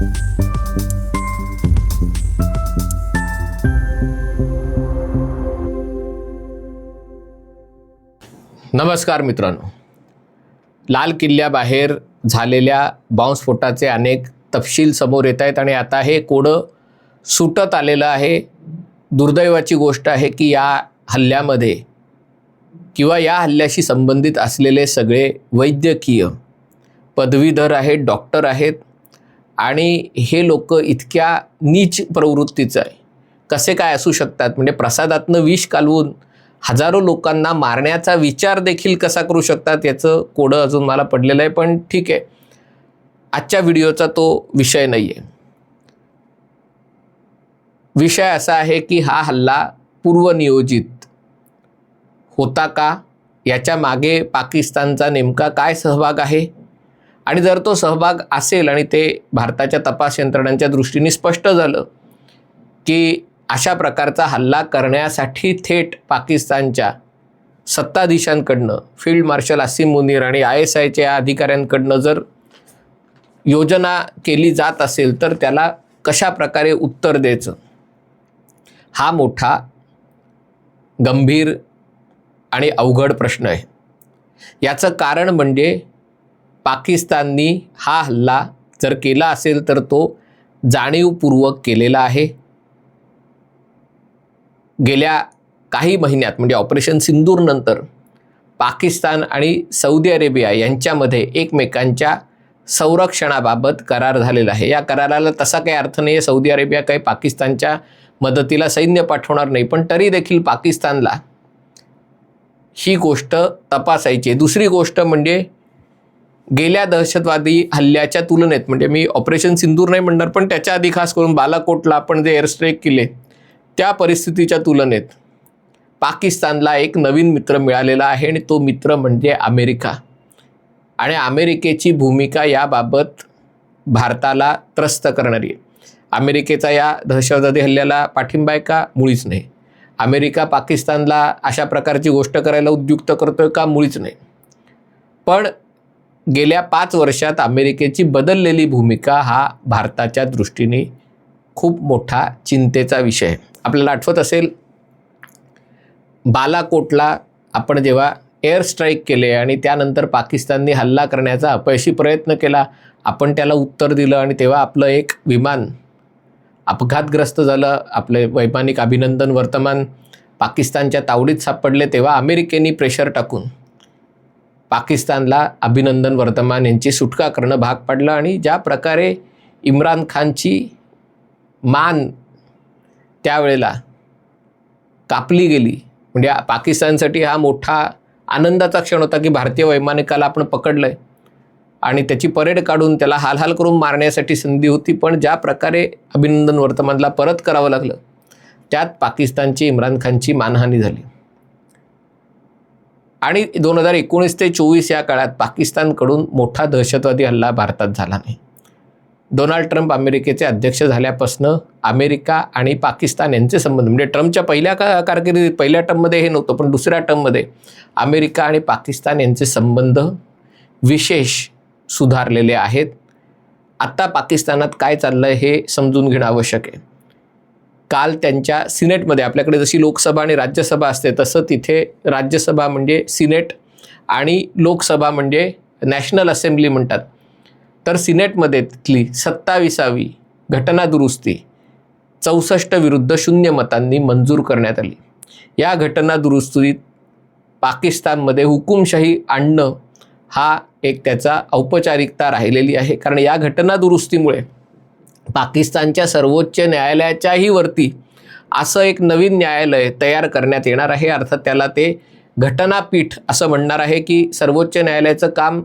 नमस्कार मित्रांनो. लाल किल्ल्याबाहेर झालेल्या बॉम्बस्फोटाचे अनेक तपशील समोर येत आहेत आणि आता हे कोडं सुटत आलेलं आहे. दुर्दैवाची गोष्ट आहे की या हल्ल्यामध्ये किंवा या हल्ल्याशी संबंधित असलेले सगळे वैद्यकीय पदवीधर आहेत डॉक्टर आहेत आणि हे लोक इतक्या नीच प्रवृत्तीचं आहे. कसे काय असू शकतात? म्हणजे प्रसादातनं विष कालवून हजारो लोकांना मारण्याचा विचार देखील कसा करू शकतात याचं कोडं अजून मला पडलेलं आहे पण ठीक आहे. आजच्या व्हिडिओचा तो विषय नाही आहे विषय असा आहे की हा हल्ला पूर्वनियोजित होता का? याच्या मागे पाकिस्तानचा नेमका काय सहभाग आहे? आणि जर तो सहभाग असेल आणि ते भारताच्या तपास यंत्रणांच्या दृष्टीने स्पष्ट झालं की अशा प्रकारचा हल्ला करण्यासाठी थेट पाकिस्तानच्या सत्ताधीशांकडनं फील्ड मार्शल असीम मुनीर आणि आय एस आयच्या अधिकाऱ्यांकडनं जर योजना केली जात असेल तर त्याला कशा प्रकारे उत्तर द्यायचं? हा मोठा गंभीर आणि अवघड प्रश्न आहे. याचं कारण म्हणजे पाकिस्ताननी हा हल्ला जर केला असेल तर तो जाणीवपूर्वक केलेला आहे. गेल्या काही महिन्यात म्हणजे ऑपरेशन सिंदूरनंतर पाकिस्तान आणि सौदी अरेबिया यांच्यामध्ये एकमेकांच्या संरक्षणाबाबत करार झालेला आहे. या कराराला तसा काही अर्थ नाही आहे सौदी अरेबिया काही पाकिस्तानच्या मदतीला सैन्य पाठवणार नाही पण तरी देखील पाकिस्तानला ही गोष्ट तपासायची दुसरी गोष्ट म्हणजे गेल्या दहशतवादी हल्ल्याच्या तुलनेत म्हणजे मी ऑपरेशन सिंदूर नाही म्हणणार पण त्याच्या आधी खास करून बालाकोटला आपण जे एअरस्ट्राईक केले त्या परिस्थितीच्या तुलनेत पाकिस्तानला एक नवीन मित्र मिळालेला आहे आणि तो मित्र म्हणजे अमेरिका. आणि अमेरिकेची भूमिका याबाबत भारताला त्रस्त करणारी आहे. अमेरिकेचा या दहशतवादी हल्ल्याला पाठिंबा आहे का? मुळीच नाही. अमेरिका पाकिस्तानला अशा प्रकारची गोष्ट करायला उद्युक्त करतोय का? मुळीच नाही. पण गेल्या पाच वर्षात अमेरिकेची बदललेली भूमिका हा भारताच्या दृष्टीने खूप मोठा चिंतेचा विषय आहे. आपल्याला आठवत असेल बालाकोटला आपण जेव्हा एअर स्ट्राईक केले आणि त्यानंतर पाकिस्तानने हल्ला करण्याचा अपयशी प्रयत्न केला आपण त्याला उत्तर दिलं आणि तेव्हा आपलं एक विमान अपघातग्रस्त झालं आपले वैमानिक अभिनंदन वर्तमान पाकिस्तानच्या तावडीत सापडले तेव्हा अमेरिकेने प्रेशर टाकून पाकिस्तानला अभिनंदन वर्तमान यांची सुटका करणं भाग पडलं आणि ज्या प्रकारे इम्रान खानची मान त्यावेळेला कापली गेली. म्हणजे पाकिस्तानसाठी हा मोठा आनंदाचा क्षण होता की भारतीय वैमानिकाला आपण पकडलं आहे आणि त्याची परेड काढून त्याला हालहाल करून मारण्यासाठी संधी होती पण ज्या प्रकारे अभिनंदन वर्तमानला परत करावं लागलं त्यात पाकिस्तानची इम्रान खानची मानहानी झाली. आणि दोन हजार एकोणीस ते चोवीस या काळात पाकिस्तानकडून मोठा दहशतवादी हल्ला भारतात झाला नाही. डोनाल्ड ट्रम्प अमेरिकेचे अध्यक्ष झाल्यापासनं अमेरिका आणि पाकिस्तान यांचे संबंध म्हणजे ट्रम्पच्या पहिल्या का कारकिर्दीत पहिल्या टर्ममध्ये हे नव्हतं पण दुसऱ्या टर्ममध्ये अमेरिका आणि पाकिस्तान यांचे संबंध विशेष सुधारलेले आहेत. आत्ता पाकिस्तानात काय चाललं आहे हे समजून घेणं आवश्यक आहे. काल त्यांच्या सिनेटमध्ये आपल्याकडे जशी लोकसभा आणि राज्यसभा असते तसं तिथे राज्यसभा म्हणजे सिनेट आणि लोकसभा म्हणजे नॅशनल असेंब्ली म्हणतात. तर सिनेटमध्ये तिथली सत्ताविसावी घटना दुरुस्ती चौसष्ट विरुद्ध शून्य मतांनी मंजूर करण्यात आली. या घटना दुरुस्तीत पाकिस्तानमध्ये हुकुमशाही आणणं हा एक त्याचा औपचारिकता राहिलेली आहे. कारण या घटना दुरुस्तीमुळे पाकिस्तानच्या सर्वोच्च न्यायालयाच्याही वरती असं एक नवीन न्यायालय तयार करण्यात येणार आहे. अर्थात त्याला ते घटनापीठ असं म्हणणार आहे की सर्वोच्च न्यायालयाचं काम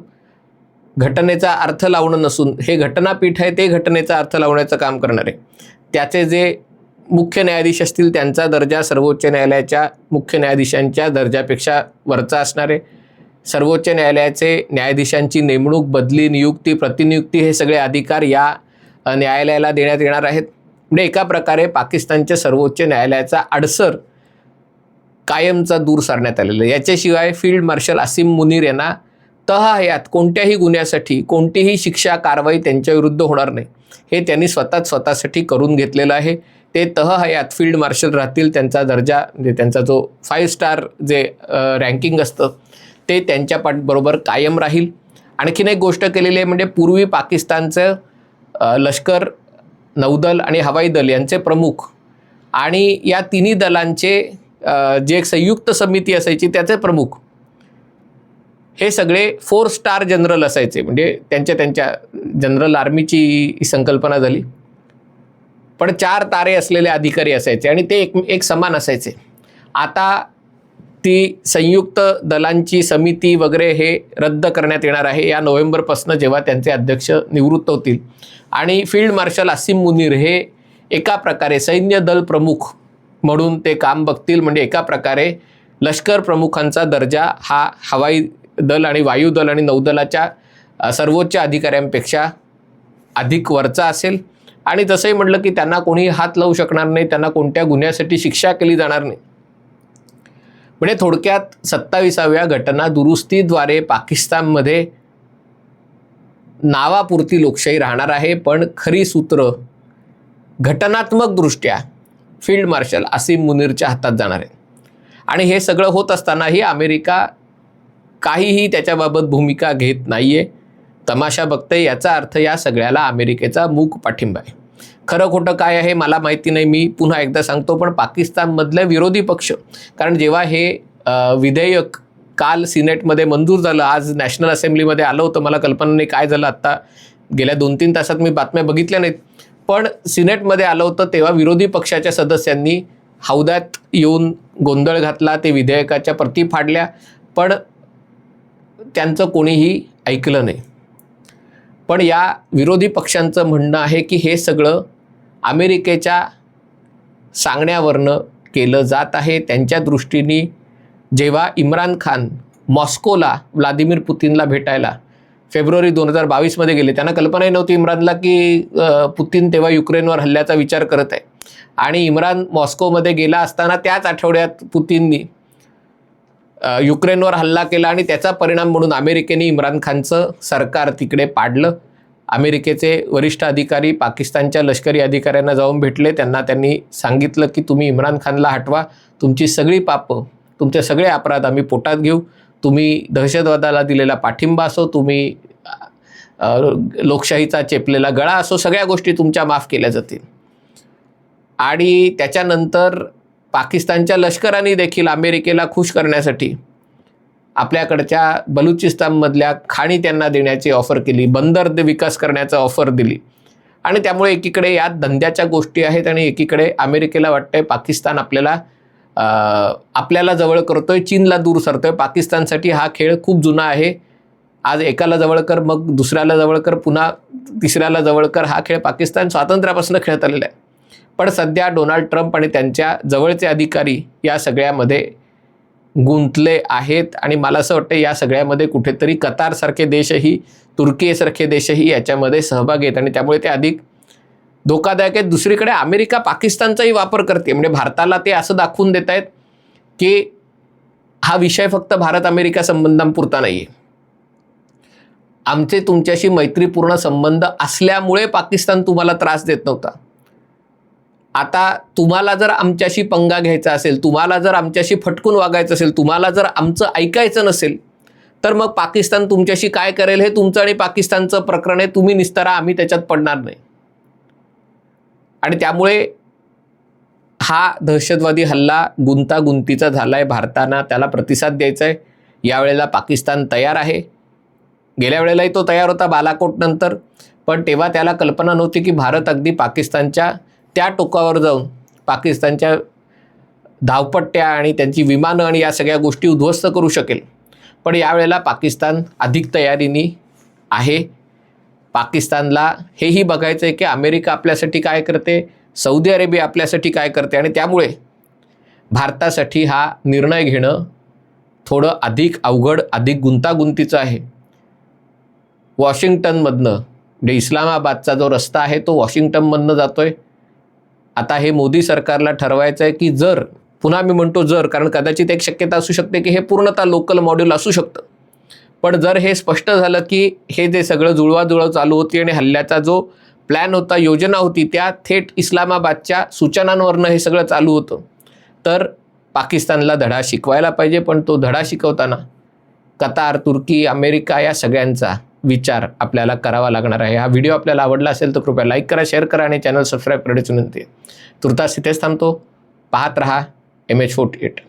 घटनेचा अर्थ लावणं नसून हे घटनापीठ आहे ते घटनेचा अर्थ लावण्याचं काम करणार आहे. त्याचे जे मुख्य न्यायाधीश असतील त्यांचा दर्जा सर्वोच्च न्यायालयाच्या मुख्य न्यायाधीशांच्या दर्जापेक्षा वरचा असणार आहे. सर्वोच्च न्यायालयाचे न्यायाधीशांची नेमणूक बदली नियुक्ती प्रतिनियुक्ती हे सगळे अधिकार या न्यायालयाला देण्यात येणार आहेत. म्हणजे एका प्रकारे पाकिस्तानच्या सर्वोच्च न्यायालयाचा अडसर कायमचा दूर सारण्यात आलेला आहे. याच्याशिवाय फील्ड मार्शल असीम मुनीर यांना तहयात कोणत्याही गुन्ह्यासाठी कोणतीही शिक्षा कारवाई त्यांच्याविरुद्ध होणार नाही. हे त्यांनी स्वतःच स्वतःसाठी करून घेतलेलं आहे. ते तहयात फील्ड मार्शल राहतील त्यांचा दर्जा म्हणजे त्यांचा जो फाईव्ह स्टार जे रँकिंग असतं ते त्यांच्या पाठबरोबर कायम राहील. आणखीन एक गोष्ट केलेली आहे म्हणजे पूर्वी पाकिस्तानचं लष्कर नौदल आणि हवाई दल यांचे प्रमुख. आणि या तिन्ही दलांचे जे एक संयुक्त समिती असायची त्याचे प्रमुख. हे सगळे फोर स्टार जनरल असायचे. म्हणजे त्यांच्या त्यांच्या जनरल आर्मीची ही संकल्पना झाली. पण चार तारे असलेले अधिकारी असायचे आणि ते एक एक समान असायचे. आता ती संयुक्त दलांची समिती वगैरे हे रद्द करण्यात येणार आहे. या नोव्हेंबरपासून जेव्हा त्यांचे अध्यक्ष निवृत्त होतील. आणि फील्ड मार्शल असीम मुनीर हे एका प्रकारे सैन्य दल प्रमुख म्हणून ते काम बघतील. म्हणजे एका प्रकारे लष्कर प्रमुखांचा दर्जा हा हवाई दल आणि वायुदल आणि नौदलाच्या सर्वोच्च अधिकाऱ्यांपेक्षा अधिक वरचा असेल. आणि तसंही म्हटलं की त्यांना कोणी हात लावू शकणार नाही. त्यांना कोणत्या गुन्ह्यासाठी शिक्षा केली जाणार नाही. म्हणजे थोडक्यात सत्ताविसाव्या घटना दुरुस्तीद्वारे पाकिस्तानमध्ये नावापुरती लोकशाही राहणार आहे पण खरी सूत्र घटनात्मकदृष्ट्या फील्ड मार्शल असीम मुनीरच्या हातात जाणार आहे. आणि हे सगळं होत असतानाही अमेरिका काहीही त्याच्याबाबत भूमिका घेत नाही आहे तमाशा बघते याचा अर्थ या सगळ्याला अमेरिकेचा मूक पाठिंबा आहे. खरं खोटं काय आहे मला माहिती नाही मी पुन्हा एकदा सांगतो पण पाकिस्तानमधले विरोधी पक्ष कारण जेव्हा हे विधेयक काल सिनेटमध्ये मंजूर झालं आज नॅशनल असेंब्लीमध्ये आलं होतं मला कल्पना नाही काय झालं आत्ता गेल्या दोन तीन तासात मी बातम्या बघितल्या नाहीत. पण सिनेटमध्ये आलं होतं तेव्हा विरोधी पक्षाच्या सदस्यांनी हौद्यात येऊन गोंधळ घातला ते विधेयकाच्या प्रती फाडल्या पण त्यांचं कोणीही ऐकलं नाही. पण या विरोधी पक्षांचं म्हणणं आहे की हे सगळं अमेरिकेच्या सांगण्यावरनं केलं जात आहे. त्यांच्या दृष्टीने जेव्हा इम्रान खान मॉस्कोला व्लादिमीर पुतीनला भेटायला फेब्रुवारी दोन हजार बावीसमध्ये गेले त्यांना कल्पनाही नव्हती इम्रानला की पुतीन तेव्हा युक्रेनवर हल्ल्याचा विचार करत आहे. आणि इम्रान मॉस्कोमध्ये गेला असताना त्याच आठवड्यात पुतीननी युक्रेनवर हल्ला केला आणि त्याचा परिणाम म्हणून अमेरिकेने इम्रान खानचं सरकार तिकडे पाडलं. अमेरिकेचे वरिष्ठ अधिकारी पाकिस्तानच्या लष्करी अधिकाऱ्यांना जाऊन भेटले. त्यांना त्यांनी सांगितलं की तुम्ही इम्रान खानला हटवा. तुमची सगळी पापं तुमचे सगळे अपराध आम्ही पोटात घेऊ. तुम्ही दहशतवादाला दिलेला पाठिंबा असो तुम्ही लोकशाहीचा चेपलेला गळा असो सगळ्या गोष्टी तुमच्या माफ केल्या जातील. आणि त्याच्यानंतर पाकिस्तानच्या लष्कराने देखील अमेरिकेला खुश करण्यासाठी आपल्याकडच्या बलुचिस्तानमधल्या खाणी त्यांना देण्याची ऑफर केली. बंदर विकास करण्याचा ऑफर दिली. आणि त्यामुळे एकीकडे यात धंद्याच्या गोष्टी आहेत आणि एकीकडे अमेरिकेला वाटतंय पाकिस्तान आपल्याला आपल्याला जवळ करतोय चीनला दूर सरतोय. पाकिस्तानसाठी हा खेळ खूप जुना आहे. आज एकाला जवळ कर मग दुसऱ्याला जवळ कर पुन्हा तिसऱ्याला जवळ कर. हा खेळ पाकिस्तान स्वातंत्र्यापासून खेळत आलेला आहे. पण सध्या डोनाल्ड ट्रम्प आणि त्यांच्या जवळचे अधिकारी या सगळ्यामध्ये गुंतले आहेत. आणि मला असं वाटतं या सगळ्यामध्ये कुठेतरी कतारसारखे देशही तुर्कीसारखे देशही याच्यामध्ये सहभागी आहेत. आणि त्यामुळे ते अधिक धोकादायक आहेत. दुसरीकडे अमेरिका पाकिस्तानचाही वापर करते. म्हणजे भारताला ते असं दाखवून देत आहेत की हा विषय फक्त भारत अमेरिका संबंधांपुरता नाही आहे आमचे तुमच्याशी मैत्रीपूर्ण संबंध असल्यामुळे पाकिस्तान तुम्हाला त्रास देत नव्हता. आता तुम्हाला जर आमच्याशी पंगा घ्यायचा असेल तुम्हाला जर आमच्याशी फटकून वागायचं असेल तुम्हाला जर आमचं ऐकायचं नसेल तर मग पाकिस्तान तुमच्याशी काय करेल हे तुमचं आणि पाकिस्तानचं प्रकरण आहे. तुम्ही निस्तारा आम्ही त्याच्यात पडणार नाही. आणि त्यामुळे हा दहशतवादी हल्ला गुंतागुंतीचा झाला आहे भारतानं त्याला प्रतिसाद द्यायचा आहे. यावेळेला पाकिस्तान तयार आहे. गेल्या वेळेलाही तो तयार होता बालाकोटनंतर पण तेव्हा त्याला कल्पना नव्हती की भारत अगदी पाकिस्तानच्या त्या टोकावर जाऊन पाकिस्तानच्या धावपट्ट्या आणि त्यांची विमानं आणि या सगळ्या गोष्टी उद्ध्वस्त करू शकेल. पण यावेळेला पाकिस्तान अधिक तयारीने आहे. पाकिस्तानला हेही बघायचं आहे की अमेरिका आपल्यासाठी काय करते सौदी अरेबिया आपल्यासाठी काय करते आणि त्यामुळे भारतासाठी हा निर्णय घेणं थोडं अधिक अवघड अधिक गुंतागुंतीचं आहे. वॉशिंग्टनमधनं म्हणजे इस्लामाबादचा जो रस्ता आहे तो वॉशिंग्टनमधनं जातो आहे आता हे मोदी सरकारला ठरवायचं आहे की जर पुन्हा मी म्हणतो जर कारण कदाचित एक शक्यता असू शकते की हे पूर्णतः लोकल मॉड्यूल असू शकतं. पण जर हे स्पष्ट झालं की हे जे सगळं जुळवाजुळव चालू होती आणि हल्ल्याचा जो प्लॅन होता योजना होती त्या थेट इस्लामाबादच्या सूचनांवरनं हे सगळं चालू होतं. तर पाकिस्तानला धडा शिकवायला पाहिजे पण तो धडा शिकवताना कतार तुर्की अमेरिका या सगळ्यांचा विचार आपल्याला करावा लागणार आहे. हा व्हिडिओ आपल्याला आवडला असेल तर कृपया लाईक करा शेअर करा आणि चॅनल सबस्क्राईब करण्याची विनंती आहे. तुर्तास इथेच थांबतो. पाहत रहा एम एच फोर्टी एट